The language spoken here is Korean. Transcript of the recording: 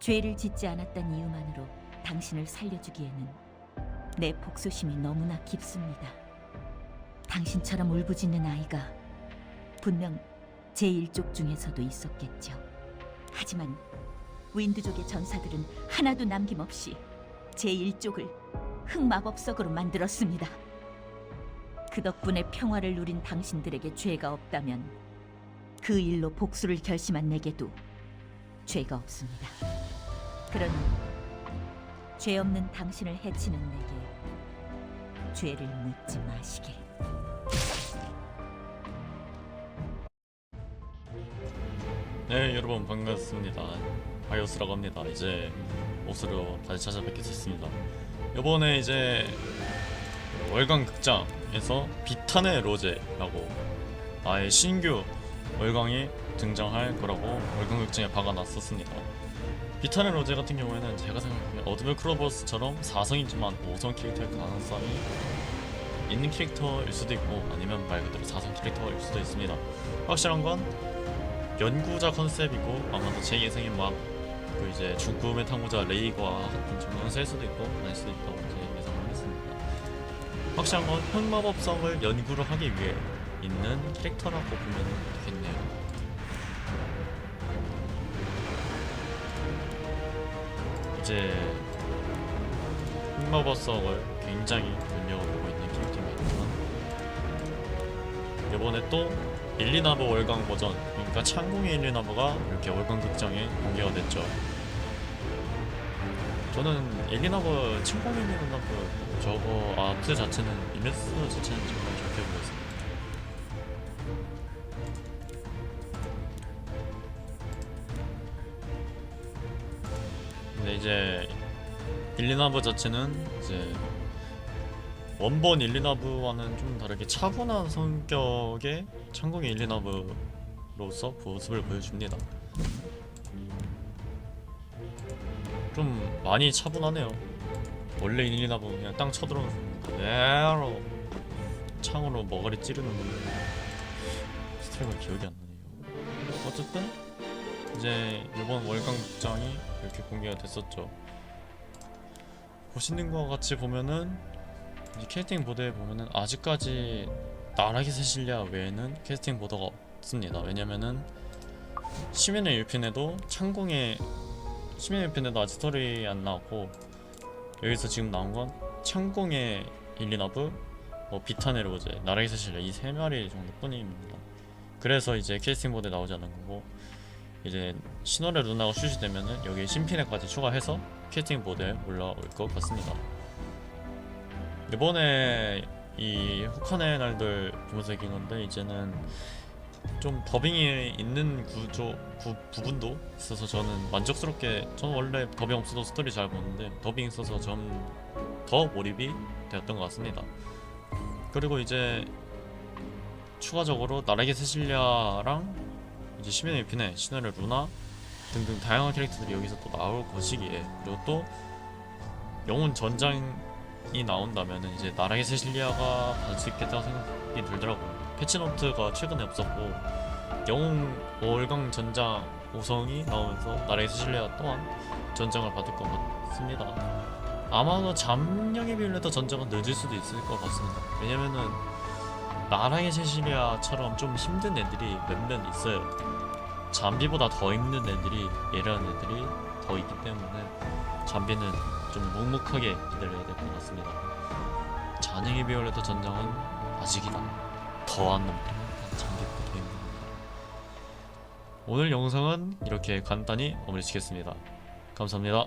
죄를 짓지 않았단 이유만으로 당신을 살려주기에는 내 복수심이 너무나 깊습니다. 당신처럼 울부짖는 아이가 분명 제 일족 중에서도 있었겠죠. 하지만 윈드족의 전사들은 하나도 남김없이 제 일족을 흑마법석으로 만들었습니다. 그 덕분에 평화를 누린 당신들에게 죄가 없다면 그 일로 복수를 결심한 내게도 죄가 없습니다. 그러니 죄 없는 당신을 해치는 내게 죄를 묻지 마시길. 네 여러분 반갑습니다. 바이오스라고 합니다. 이제 옷으로 다시 찾아뵙게 됐습니다. 이번에 이제 월광 극장에서 비탄의 로제라고 아예 신규 월광이 등장할 거라고 월광 극장에 박아놨었습니다 비탄의 로제 같은 경우에는 제가 생각하기에 어드벨 크로버스처럼 4성이지만 5성 캐릭터의 가능성이 있는 캐릭터일 수도 있고 아니면 말 그대로 4성 캐릭터일 수도 있습니다 확실한 건 연구자 컨셉이고 아마도 제 예상에 막 그 이제 죽음의 탐구자 레이과 같은 쓸 수도 있고 아닐 수도 있다고 제 예상하겠습니다. 확실한 건 흑마법성을 연구를 하기 위해 있는 캐릭터라고 보면 되겠네요. 이제 흑마법성을 굉장히 눈여겨보고 있는 캐릭터입니다. 이번에 또 일리나브 월광 버전 그러니까 창공의 일리나브가 이렇게 월광 극장에 공개가 됐죠 저는 일리나브 창공의 일리나브 저거 아트 자체는 이메스 자체는 정말 좋게 보였습니다 이제 일리나브 자체는 이제 원본 일리나브와는 좀 다르게 차분한 성격의 창공의 일리나브로서 모습을 보여줍니다. 좀 많이 차분하네요. 원래 일리나브 그냥 땅 쳐들어오면서 그대로 창으로 머가리 찌르는 스타일가 기억이 안 나네요. 어쨌든 이제 이번 월광 극장이 이렇게 공개가 됐었죠. 보시는 것 같이 보면은 이 캐스팅 보드에 보면은 아직까지 나락의 세실리아 외에는 캐스팅 보드가 없습니다. 왜냐면은 시민의 1편에도 창공의 시민의 1편에도 아직 스토리 안 나왔고 여기서 지금 나온 건 창공의 일리나브, 뭐 비타네 로제, 나락의 세실리아 이 세 마리 정도뿐입니다. 그래서 이제 캐스팅 보드에 나오지 않는 거고 이제 신월의 루나가 출시되면은 여기 신피네까지 추가해서 캐스팅 보드에 올라올 것 같습니다. 이번에 이 후카네 날들 보면서 얘기한 건데 이제는 좀 더빙이 있는 구조 구, 부분도 있어서 저는 만족스럽게 저는 원래 더빙 없어도 스토리 잘 보는데 더빙 있어서 좀 더 몰입이 되었던 것 같습니다. 그리고 이제 추가적으로 나락의 세실리아랑 이제 시민의 피네 시나리오 루나 등등 다양한 캐릭터들이 여기서 또 나올 것이기에 그리고 또 영혼 전장이 나온다면은 이제 나락의 세실리아가 받을 수 있겠다고 생각이 들더라고요. 패치노트가 최근에 없었고 영웅 월강 전장 5성이 나오면서 나락의 세실리아 또한 전장을 받을 것 같습니다. 아마도 잠령에 비율에도 전장은 늦을 수도 있을 것 같습니다. 왜냐면은 나락의 세실리아처럼 좀 힘든 애들이 몇몇 있어요. 잠비보다 더 힘든 애들이 예리한 애들이 더 있기 때문에 잠비는 좀 묵묵하게 기다려야 될 것 같습니다. 잔행의 비올레트 전장은 아직이다. 더한 놈들. 잠비보다 더 놈들. 오늘 영상은 이렇게 간단히 마무리 짓겠습니다. 감사합니다.